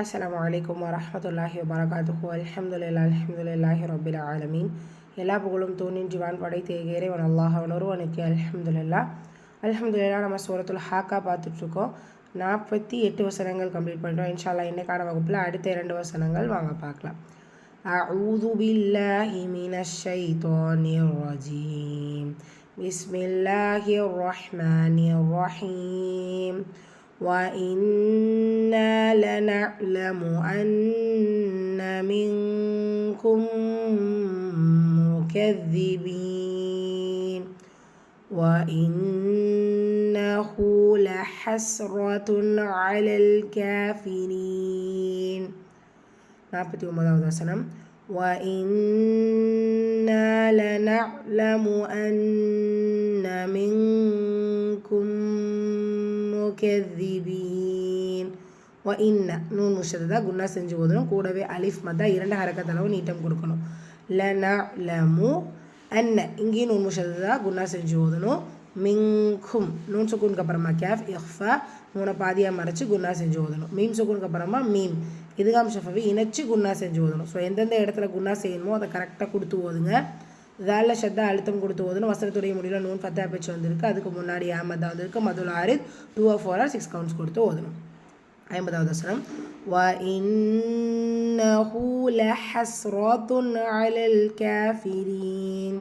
அஸ்ஸலாமு அலைக்கும் வரஹமத்துல்லாஹி வபரகாத்துஹு அல்ஹம்துலில்லாஹ் அல்ஹம்துலில்லாஹி ரபில் ஆலமீன் எல்லா புகழும் தூணின் ஜிவான் படைத்த இறைவன் அல்லாஹ் அவன் ஒருவனுக்கு அல்ஹம்துலில்லா அல்ஹம்துலில்லா நம்ம சூரத்துல் ஹாக்கா பார்த்துட்ருக்கோம் நாற்பத்தி எட்டு வசனங்கள் கம்ப்ளீட் பண்ணுறோம் இன்ஷால்லா இன்னைக்கான வகுப்பில் அடுத்த இரண்டு வசனங்கள் வாங்க பார்க்கலாம் أعوذ بالله من الشيطان الرجيم بسم الله الرحمن الرحيم وإنا لنعلم أن منكم مكذبين وإنه لحسرة على الكافرين நாற்பத்தி ஒன்பதாவது வசனம் وَإِنَّا لَنَعْلَمُ أَنَّ مِنكُم முக்கதிபீன் வ இன்ன. நூன் முஷத்தை தான் குன்னா செஞ்சு ஓதணும் கூடவே அலிஃப் மத்தா இரண்டு ஹரக்கத்தளவு நீட்டம் கொடுக்கணும். லன லமு அன்ன. இங்கேயும் நூன் முஷத்தை தான் குன்னா செஞ்சு ஓதணும் மிங்கும். நூன் சுக்கூனுக்கு அப்புறமா கேஃப் இஃபா மூணை பாதியாக மறைச்சு குன்னா செஞ்சு ஓதணும் மீம் சுக்கூனுக்கு அப்புறமா மீம். இதுகாம் ஷஃபவி இணைச்சு குன்னா செஞ்சு ஓதணும் ஸோ எந்தெந்த இடத்துல குன்னா செய்யணுமோ அதை கரெக்டாக கொடுத்து ஓதுங்க. வேலை ஷத்தா அழுத்தம் கொடுத்து ஓதணும் வசனத்துடைய முடிவில் நூன் ஃபத்தா பேச்சு வந்திருக்கு அதுக்கு முன்னாடி ஆமதா வந்திருக்கு மதுல் ஆரித் two R four R six counts கொடுத்து ஓதணும் ஐம்பதாவது வசனம் وَإِنَّهُ لَحَسْرَةٌ عَلَى الْكَافِرِينَ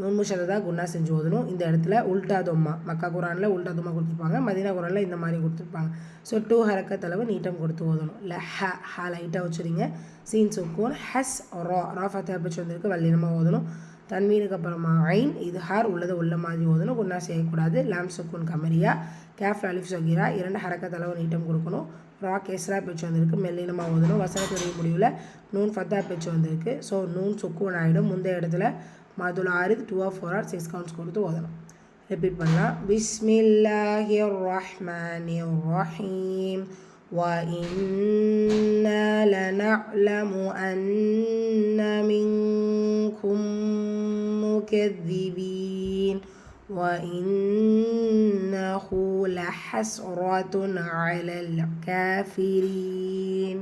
நூன் முஷதா குன்னா செஞ்சு ஓதணும் இந்த இடத்துல உல்டா தொம்மா மக்கா குரானில் உல்டா தொம்மா கொடுத்துருப்பாங்க மதினா குரானில் இந்த மாதிரி கொடுத்துருப்பாங்க. ஸோ டூ ஹரக்கத் அளவு நீட்டம் கொடுத்து ஓதணும். இல்லை ஹ ஹ லைட்டாக வச்சுருங்க. சீன் சுக்கூன் ஹஸ் ரா ரா ஃபத்தா பிச்சு வந்திருக்கு வல்லினமாக ஓதணும். தன்மீனுக்கு அப்புறமா ஐன் இது ஹார் உள்ளது உள்ள மாதிரி ஓதணும். குன்னா செய்யக்கூடாது. லாம் சுக்கூன் கமரியா கேஃப் அலிஃப் சகீரா இரண்டு ஹரக்கத் அளவு நீட்டம் கொடுக்கணும். ரா கேஸ்ரா பேச்சு வந்திருக்கு மெல்லினமாக ஓதணும். வசனத்துடைய முடிவில் நூன் ஃபத்தா பேச்சு வந்திருக்கு. ஸோ நூன் சுக்கூன் ஆகிடும் முந்தைய இடத்துல மாதுல் ஆரித் two or four or six counts கொடுத்து ஓதணும் ரிப்பீட் பண்ணலாம் பிஸ்மில்லாஹி ரஹ்மானி ரஹீம் وإنا لنعلم أن منكم مكذبين وإنه لحسرة على الكافرين